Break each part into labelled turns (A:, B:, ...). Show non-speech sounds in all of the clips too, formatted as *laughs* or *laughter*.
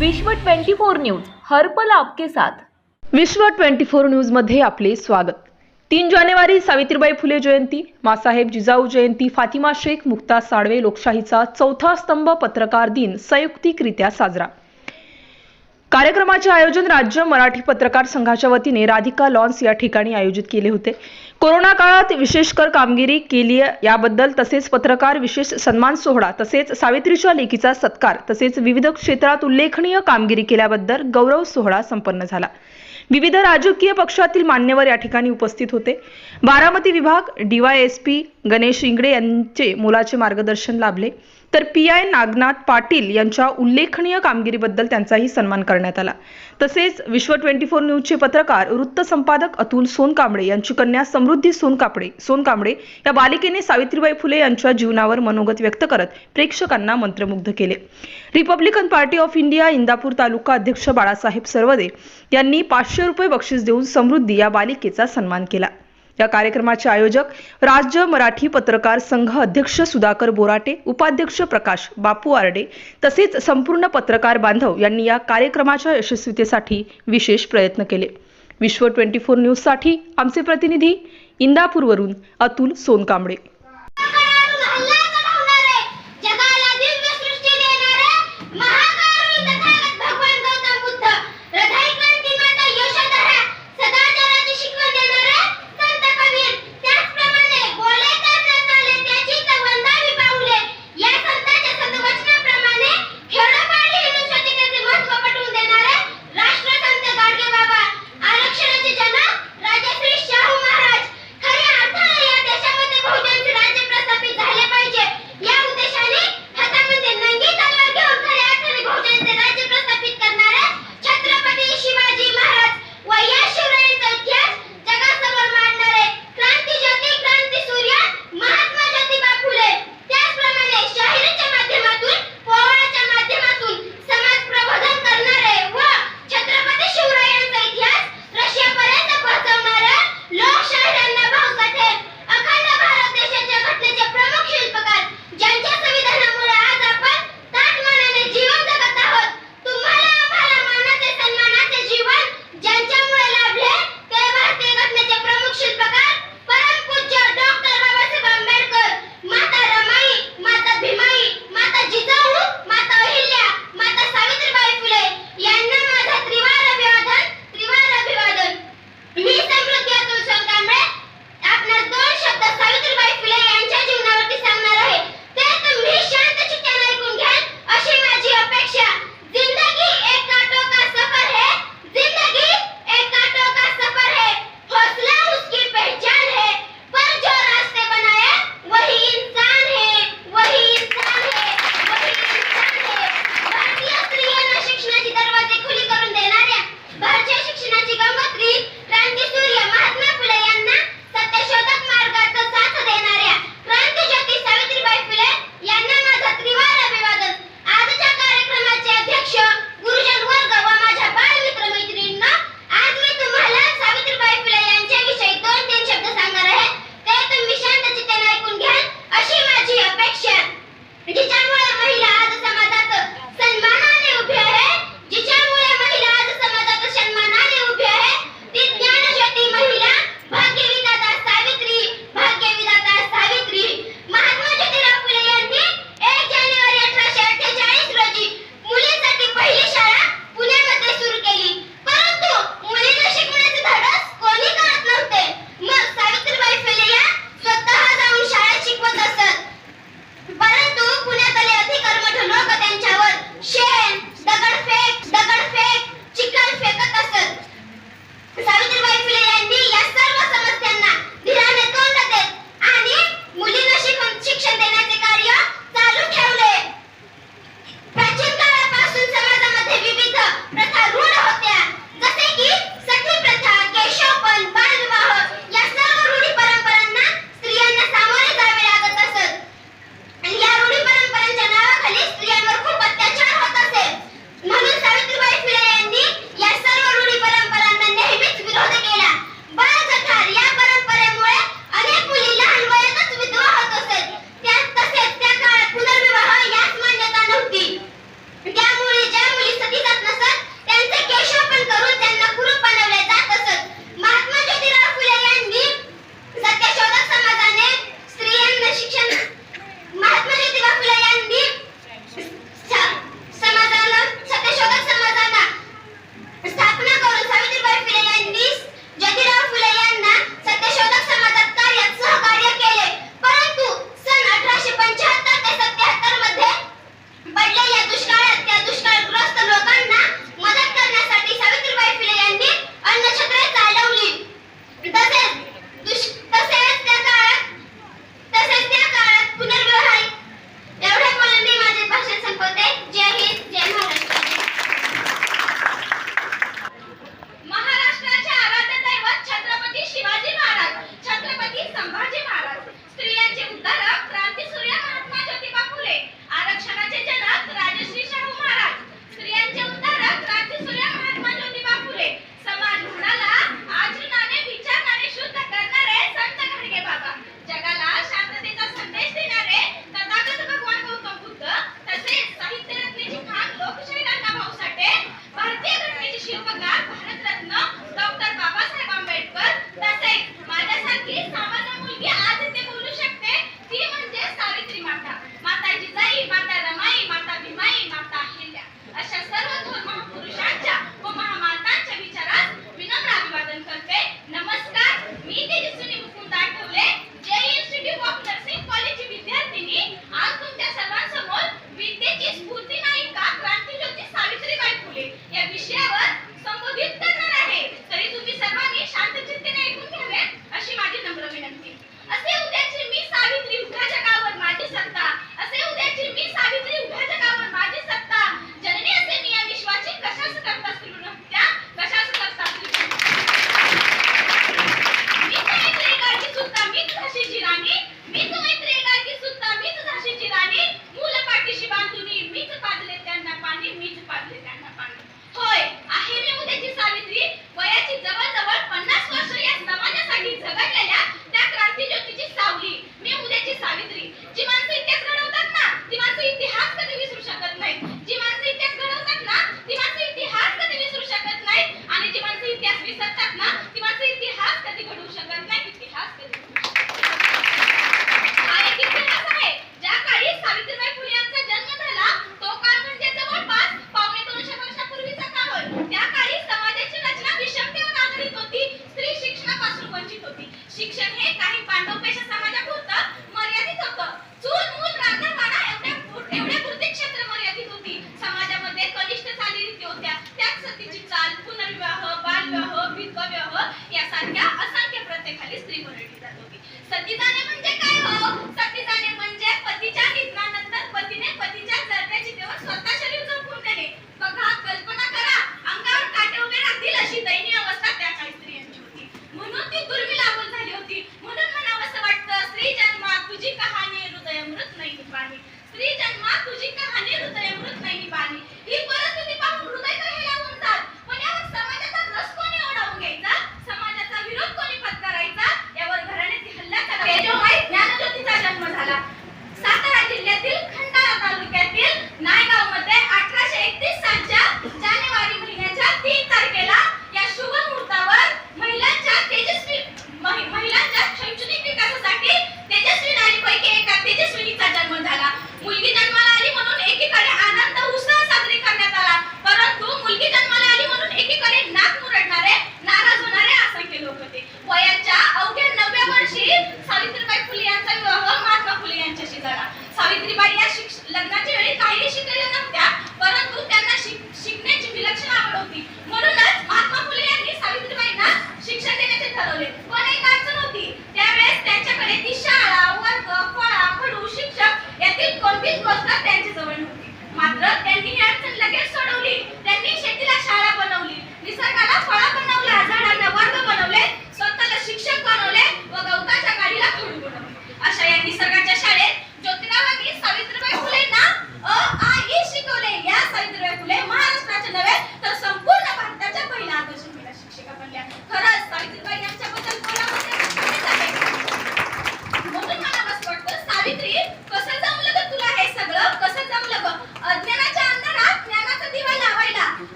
A: विश्व 24 न्यूज हर आपके साथ.
B: विश्व 24 न्यूजमध्ये आपले स्वागत. तीन जानेवारी सावित्रीबाई फुले जयंती मासाहेब जिजाऊ जयंती फातिमा शेख मुक्ता साळवे लोकशाहीचा चौथा स्तंभ पत्रकार दिन संयुक्तिकरित्या साजरा. कार्यक्रमाचे आयोजन राज्य मराठी पत्रकार संघाच्या वतीने राधिका लॉन्स या ठिकाणी आयोजित केले होते. कोरोना काळात विशेषकर कामगिरी केली याबद्दल तसेच पत्रकार विशेष सन्मान सोहळा तसेच सावित्रीच्या लेखीचा सत्कार तसेच विविध क्षेत्रात उल्लेखनीय कामगिरी केल्याबद्दल गौरव सोहळा संपन्न झाला. विविध राजकीय पक्षातील मान्यवर या ठिकाणी उपस्थित होते. बारामती विभाग डीवायएसपी गणेश इंगडे यांचे मोलाचे मार्गदर्शन लाभले. तर पी आय नागनाथ पाटील यांच्या उल्लेखनीय कामगिरीबद्दल त्यांचाही सन्मान करण्यात आला. तसेच विश्व ट्वेंटी फोर न्यूजचे पत्रकार वृत्त संपादक अतुल सोनकांबळे यांची कन्या समृद्धी सोनकापडे सोनकांबळे या बालिकेने सावित्रीबाई फुले यांच्या जीवनावर मनोगत व्यक्त करत प्रेक्षकांना मंत्रमुग्ध केले. Republican Party of India Indapur taluka अध्यक्ष बाळासाहेब सर्वदे यांनी पाचशे रुपये बक्षीस देऊन समृद्धी या बालिकेचा सन्मान केला. या कार्यक्रमाचे आयोजक राज्य मराठी पत्रकार संघ अध्यक्ष सुधाकर बोराटे उपाध्यक्ष प्रकाश बापू आरडे तसेच संपूर्ण पत्रकार बांधव यांनी या कार्यक्रमाच्या यशस्वीतेसाठी विशेष प्रयत्न केले. विश्व ट्वेंटी फोर न्यूजसाठी आमचे प्रतिनिधी इंदापूरवरून अतुल सोनकांबळे.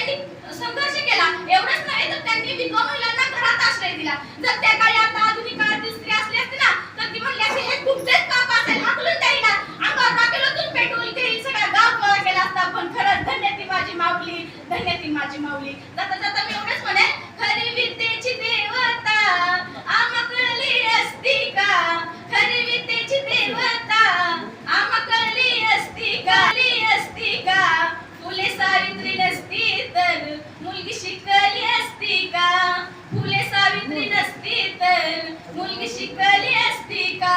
C: त्यांनी संघर्ष केला. एवढंच नव्हे तर त्यांनी घरात आश्रय दिला. जर त्या काळी आता आधुनिक काळात स्त्री असली असती ना तर ती हे तुमचेच पाप असेल हाकलून द्यायला घेईल सगळा गाव गोळा केला असता पण खरंच धन्य ती माझी माऊली धन्य ती माझी माऊली. जाता जाता मी एवढंच म्हणे खरी विद्ये सावित्री नसती तर मुलगी शिकली असती का?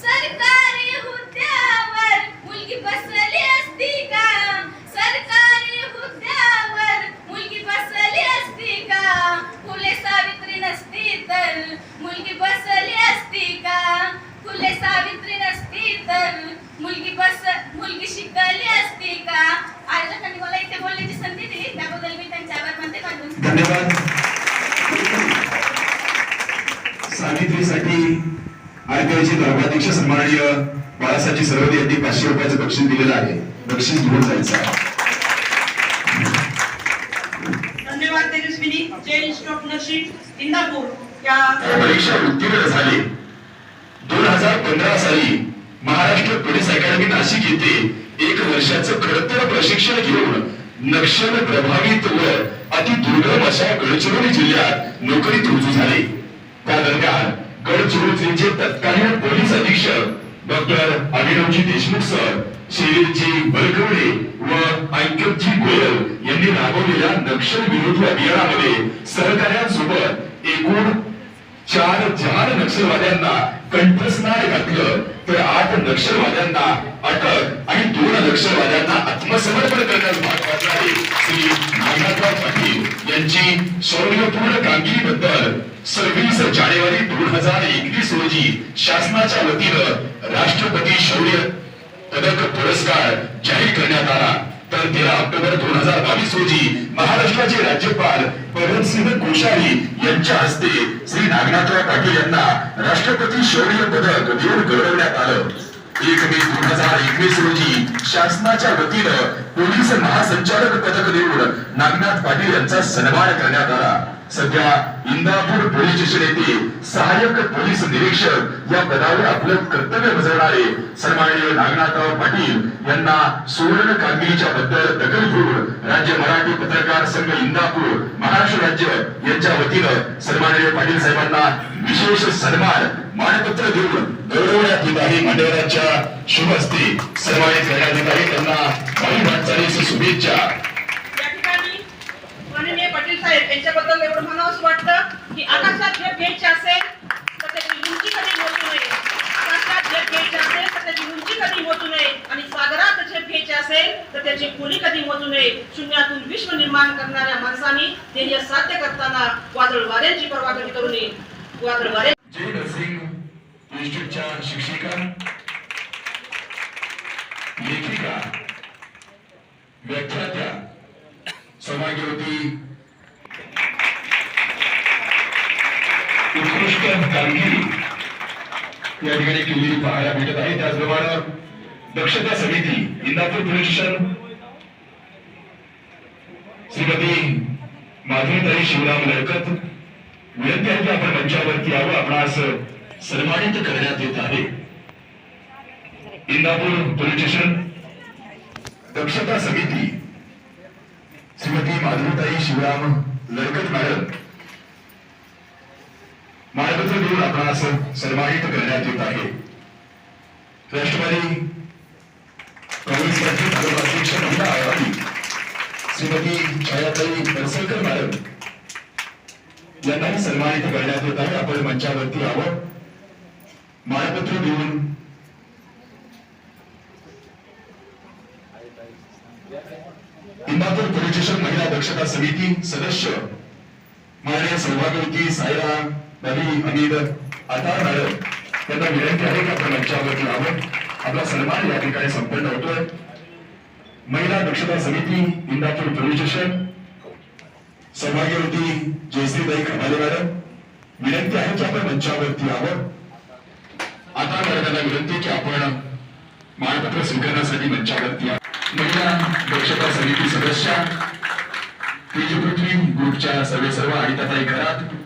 C: सरकारी हुद्द्यावर मुलगी बसली असती का?
D: नाशिक येथे एक वर्षाचं खडतर प्रशिक्षण घेऊन नक्षल प्रभावित व अति दुर्गम अशा गडचिरोली जिल्ह्यात नोकरीत रुजू झाले. त्या दरम्यान गडचिरोलीचे तत्कालीन पोलीस अधीक्षक डॉक्टर अभिनवजी देशमुख सर शिरीरजी बलकवडे व अंकितजी गोयल यांनी राबवलेल्या नक्षल विरोधी अभियानामध्ये सहकाऱ्यांसोबत एकूण चार चार नक्षलवाद्यांना कंठस्नान घातलं तर आठ नक्षलवाद्यांना अटक आणि दोन नक्षलवाद्यांना आत्मसमर्पण करण्यास भाग पाडणारे श्री नागनाथराव पाटील यांची शौर्यपूर्ण कामगिरीबद्दल सव्वीस जानेवारी दोन हजार एकवीस रोजी शासनाच्या वतीनं राष्ट्रपती शौर्य पदक पुरस्कार जाहीर करण्यात आला. तर तेरा ऑक्टोबर दोन हजार बावीस रोजी महाराष्ट्राचे राज्यपाल भगतसिंह कोश्यारी यांच्या हस्ते श्री नागनाथराव पाटील यांना राष्ट्रपती शौर्य पदक देऊन गौरवण्यात आलं. एक मे दोन हजार एकवीस रोजी शासनाच्या वतीनं पोलीस महासंचालक पदक देऊन नागनाथ पाटील यांचा सन्मान करण्यात आला. सध्या इंदापूर पोलीस स्टेशन येथे सहाय्यक पोलीस निरीक्षक या पदावर आपलं कर्तव्य बजावणारे सन्माननीय नागनाथराव पाटील यांना सुवर्ण कामगिरीच्या बद्दल दखलपूर राज्य मराठी पत्रकार संघ इंदापूर महाराष्ट्र राज्य यांच्या वतीनं सन्माननीय पाटील साहेबांना विशेष सन्मान मानपत्र देऊन गौरवण्यात येत आहे मंडळाच्या शुभ हस्ते सन्मानित करण्यात येत आहे त्यांना काही वाटचालीस शुभेच्छा
E: या ठिकाणी माननीय पाटील साहेब यांच्याबद्दल एवढं म्हणावंसं वाटतं की आकाशात जर घ्यायचे असेल तर त्याची उंची कधी मोजू नये. आकाशात जर घ्यायचे असेल तर त्याची उंची कधी मोजू नये. आणि सागरात जर घ्यायचे असेल तर त्याची खोली कधी मोजू नये. शून्यातून विश्व निर्माण करणाऱ्या माणसाने ध्येय साध्य करताना वादळ वाऱ्यांची पर्वा कधी करू नये. वादळ वारे
D: इन्स्टिट्यूटच्या शिक्षिका लेखिका व्याख्यात्या सौभाग्यवती कामगिरी या ठिकाणी केलेली पाहायला भेटत आहे. त्याचप्रमाणे दक्षता समिती इंदापूर पोलीस स्टेशन श्रीमती माधुरीताई शिवराम लडकत विनंती आहे की आपण मंचावरती यावं. आपणास सन्मानित करण्यात येत आहे. इंदापूर पोलीस स्टेशन दक्षता समिती श्रीमती माधुरीताई शिवराम लडकत मॅडम. मानपत्र देऊन आपणास सन्मानित करण्यात येत आहे. राष्ट्रवादी काँग्रेस पार्टी तालुका अध्यक्ष महिला आघाडी श्रीमती छायाताई परसलकर मॅडम यांनाही सन्मानित करण्यात येत आहे. आपण मंचावरती यावं मानपत्र देऊन इंदापूर पोलीस स्टेशन महिला दक्षता समिती सदस्य माननीय सौभाग्यवती सायरा नवी हमीद आता मॅडम त्यांना विनंती आहे की आपण मंचावरती यावं आपला सन्मान या ठिकाणी संपन्न होतोय. महिला दक्षता समिती इंदापूर पोलीस स्टेशन. सौभाग्यवती जयश्रीबाई खमाले मॅडम. विनंती आहे की आपण मंचावरती यावं आता मॅडमांना विनंती की आपण मानपत्र स्वीकारण्यासाठी मंचावरती या महिला दक्षता समिती सदस्या तेजपृथ्वी ग्रुपच्या सर्वे सर्व आणि अनिताताई घरात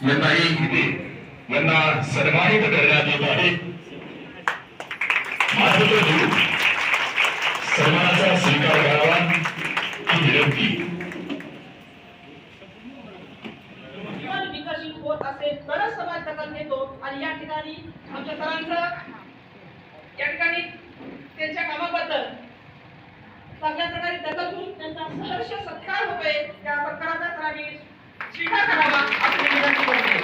D: यांनाही इथे यांना सन्मानित करण्यात येत आहे सन्मानाचा स्वीकार करावा ही विनंती
E: विकसित होत असेल तरच समाज दखल घेतो आणि या ठिकाणी आमच्या सरांचं या ठिकाणी त्यांच्या कामाबद्दल चांगल्या प्रकारे दखल घेऊन त्यांचा सहर्ष सत्कार होतोय त्या सत्काराचा सरांनी स्वीकार करावा विनंती करते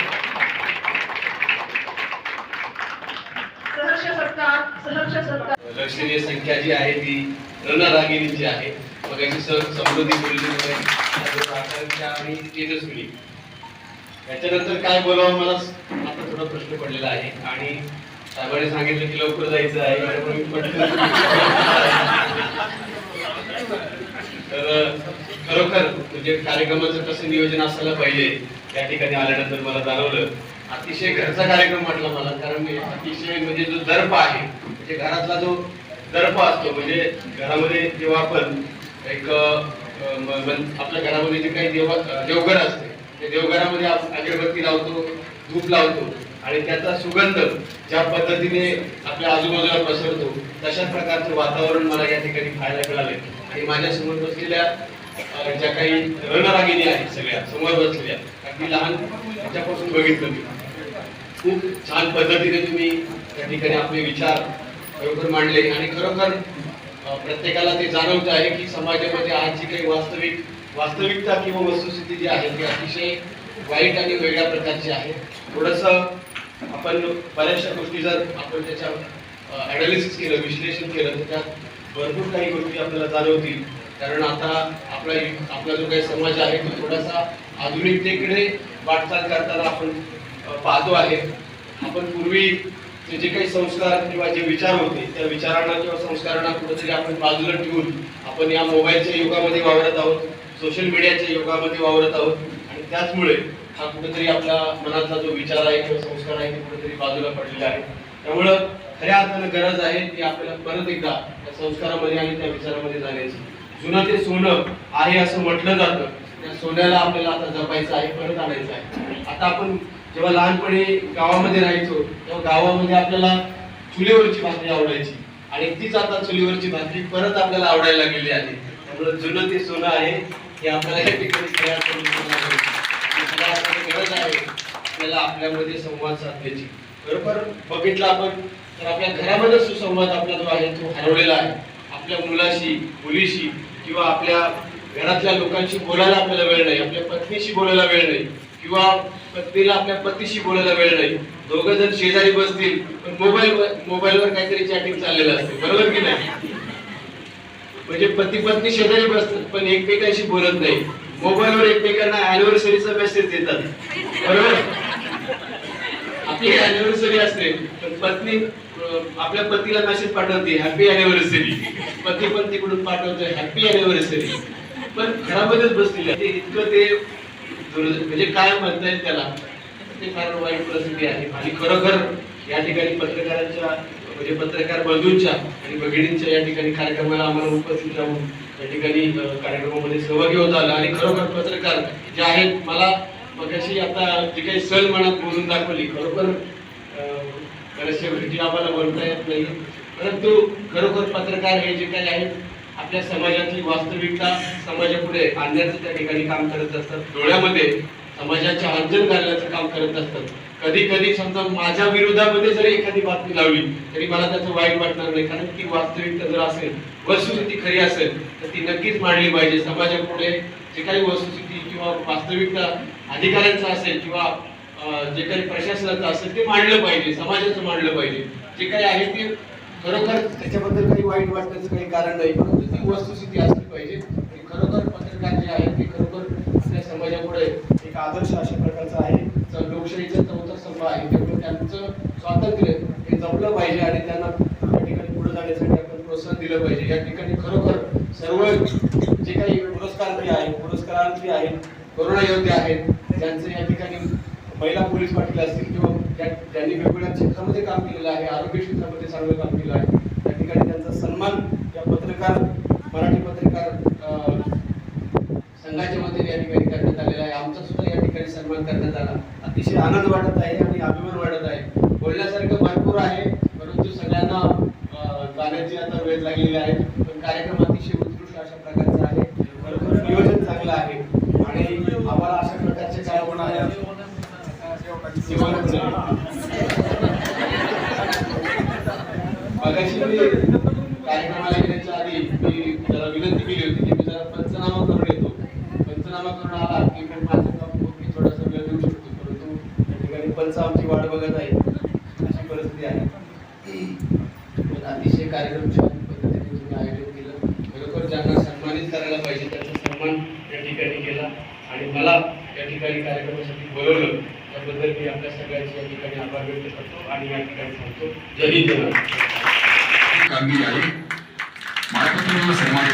E: सहर्ष सत्कार सहर्ष सत्कार
F: लक्षणीय संख्या जी आहे ती रणरागिणीची आहे. मग याची समृद्धी बोलली आणि तेजस्विनी. याच्यानंतर काय बोलावं मला आता थोडा प्रश्न पडलेला आहे. आणि साहेबांनी सांगितलं की लवकर जायचं आहे. *laughs* तर खरोखर म्हणजे कार्यक्रमाचं कसं नियोजन असायला पाहिजे त्या ठिकाणी आल्यानंतर मला जाणवलं. अतिशय घरचा कार्यक्रम वाटला मला कारण मी अतिशय म्हणजे जो दर्प आहे म्हणजे घरातला जो दर्प असतो म्हणजे घरामध्ये जेव्हा आपण एक आपल्या घरामध्ये जे काही देव देवघर असते त्या देवघरामध्ये आपण अगरबत्ती लावतो धूप लावतो आणि त्याचा सुगंध ज्या पद्धतीने आपल्या आजूबाजूला पसरतो तशा प्रकारचं वातावरण मला या ठिकाणी पाहायला मिळाले. आणि माझ्यासमोर बसलेल्या ज्या काही रणरागिणी आहेत सगळ्या समोर बसलेल्या अगदी लहान त्याच्यापासून बघितलं मी. खूप छान पद्धतीने तुम्ही त्या ठिकाणी आपले विचार बरोबर मांडले आणि खरोखर प्रत्येकाला ते जाणवत आहे की समाजामध्ये आज जी काही वास्तविक वास्तविकता किंवा वस्तुस्थिती जी आहे ती अतिशय वाईट आणि वेगळ्या प्रकारची आहे. थोडस आपण बऱ्याचशा गोष्टी जर आपण त्याच्या अनालिसिस केलं विश्लेषण केलं तर त्यात भरपूर काही गोष्टी आपल्याला जाणवतील. कारण आता आपला यु- आपला जो काही समाज आहे तो थोडासा आधुनिकतेकडे वाटचाल करताना आपण पाहतो आहे. आपण पूर्वी जे जे काही संस्कार किंवा जे विचार होते त्या विचारांना किंवा संस्कारांना कुठेतरी आपण बाजूला ठेवून आपण या मोबाईलच्या युगामध्ये वावरत आहोत सोशल मीडियाच्या युगामध्ये वावरत आहोत. आणि त्याचमुळे हा कुठेतरी आपल्या मनातला जो विचार आहे किंवा संस्कार आहे ते कुठेतरी बाजूला पडलेला आहे. त्यामुळं खऱ्या अर्थानं गरज आहे की आपल्याला परत एकदा त्या संस्कारामध्ये आणि त्या विचारामध्ये जाण्याची. जुनं ते सोनं आहे असं म्हटलं जातं. त्या सोन्याला आपल्याला आता जपायचं आहे परत आणायचं आहे. आता आपण जेव्हा लहानपणी गावामध्ये राहायचो तेव्हा गावामध्ये आपल्याला चुलीवरची भाकरी आवडायची. आणि तीच आता चुलीवरची भाकरी परत आपल्याला आवडायला लागलेली आहे. त्यामुळे जुनं ते सोनं आहे हे आपल्याला या ठिकाणी तयार करून गरज आहे आपल्याला आपल्यामध्ये संवाद साधण्याची. बरोबर? बघितलं आपण तर आपल्या घरामध्ये सुसंवाद आपला जो आहे तो हरवलेला आहे. आपल्या मुलाशी मुलीशी किंवा आपल्या घरातल्या लोकांशी बोलायला आपल्याला वेळ नाही आपल्या पत्नीशी बोलायला वेळ नाही किंवा पत्नीला आपल्या पतीशी बोलायला वेळ नाही. दोघं जण शेजारी बसतील पण मोबाईल मोबाईलवर काहीतरी चॅटिंग चाललेलं असते बरोबर की नाही? म्हणजे पती पत्नी शेजारी बसतात पण एकमेकांशी बोलत नाही. मोबाईलवर एकमेकांना अॅनिव्हर्सरीचा मेसेज देतात. बरोबर? आपली अॅनिव्हर्सरी असते पण पत्नी आपल्या पतीला मेसेज पाठवते. हॅपी अॅनिव्हर्सरी पती पण तिकडून पाठवतोय. हॅपी अॅनिव्हर्सरी पण घरामध्येच बसलेले ते इतकं ते म्हणजे काय म्हणता येईल त्याला. ते फार वाईट परिस्थिती आहे. आणि खरोखर या ठिकाणी पत्रकारांच्या म्हणजे पत्रकार बंधूंच्या आणि भगिनींच्या या ठिकाणी कार्यक्रमाला आम्हाला उपस्थित राहून या ठिकाणी कार्यक्रमामध्ये सहभागी होत आला. आणि खरोखर पत्रकार जे आहेत मला मगाशी आता जे काही सण मनात बोलून दाखवली. खरोखर त्याला बऱ्याचशा आम्हाला बोलता येत नाही. परंतु खरोखर पत्रकार हे जे काही आहेत आपल्या समाजातली वास्तविकता समाजापुढे आणण्याचं त्या ठिकाणी काम करत असतात. डोळ्यामध्ये समाजाच्या अंजन घालण्याचं काम करत असतात. कधी कधी समजा माझ्या विरोधामध्ये जरी एखादी बातमी लावली तरी मला त्याचं वाईट वाटणार नाही. कारण ती वास्तविकता जर असेल वस्तुस्थिती खरी असेल तर ती नक्कीच मांडली पाहिजे. समाजापुढे जे काही वस्तुस्थिती किंवा वास्तविकता अधिकाऱ्यांचं असेल किंवा जे काही प्रशासनाचं असेल ते मांडलं पाहिजे समाजाचं मांडलं पाहिजे. जे काही आहे ते खरोखर त्याच्याबद्दल काही वाईट वाटण्याचं काही कारण नाही परंतु ती वस्तुस्थिती असली पाहिजे. आणि खरोखर पत्रकार जे आहेत ते खरोखर आपल्या समाजापुढे एक आदर्श अशा प्रकारचा आहे. तर लोकशाहीचा चौथा स्तंभ आहे त्यामुळे त्यांचं स्वातंत्र्य हे जपलं पाहिजे आणि त्यांना या ठिकाणी पुढे जाण्यासाठी आपण प्रोत्साहन दिलं पाहिजे. या ठिकाणी खरोखर सर्व जे काही पुरस्कारार्थी आहेत पुरस्कारार्थी आहेत कोरोना योद्धे आहेत त्यांचं या ठिकाणी महिला पोलीस पाटील असतील किंवा ज्या- ज्यांनी वेगवेगळ्या क्षेत्रामध्ये काम केलेलं आहे आरोग्य क्षेत्रामध्ये चांगलं काम केलं आहे. त्या ठिकाणी त्यांचा सन्मान या पत्रकार मराठी पत्रकार संघाच्या वतीने या ठिकाणी करण्यात आलेला आहे. आमचा सुद्धा या ठिकाणी सन्मान करण्यात आला. अतिशय आनंद वाटत आहे आणि अभिमान वाटत आहे. बोलण्यासारखं भरपूर आहे परंतु सगळ्यांना गाण्याची आता वेळ लागलेली आहे. पण कार्यक्रम अतिशय उत्कृष्ट अशा प्रकारचा आहे भरपूर नियोजन चांगलं आहे आणि आम्हाला अशा प्रकारचे कार्यक्रम आहे मगाशी मी कार्यक्रमाला येण्याच्या आधी मी जरा विनंती केली होती की मी जरा पंचनामा करून येतो पंचनामा ठिकाणी आला माझं काम मी थोडासा वेळ देऊ शकतो परंतु त्या ठिकाणी पंच आमची वाट बघत आहे. अशी परिस्थिती आहे. पण अतिशय कार्यक्रम छान पद्धतीने तुम्ही आयोजन केलं. खरोखर ज्यांना सन्मानित करायला पाहिजे त्यांचा सन्मान या ठिकाणी केला. आणि मला या ठिकाणी कार्यक्रमासाठी बोलवलं त्याबद्दल मी आपल्या सगळ्यांचे या ठिकाणी आभार व्यक्त करतो आणि या ठिकाणी सांगतो जय हिंद.
D: कामगिरी आहे मालपत्राला सन्मानित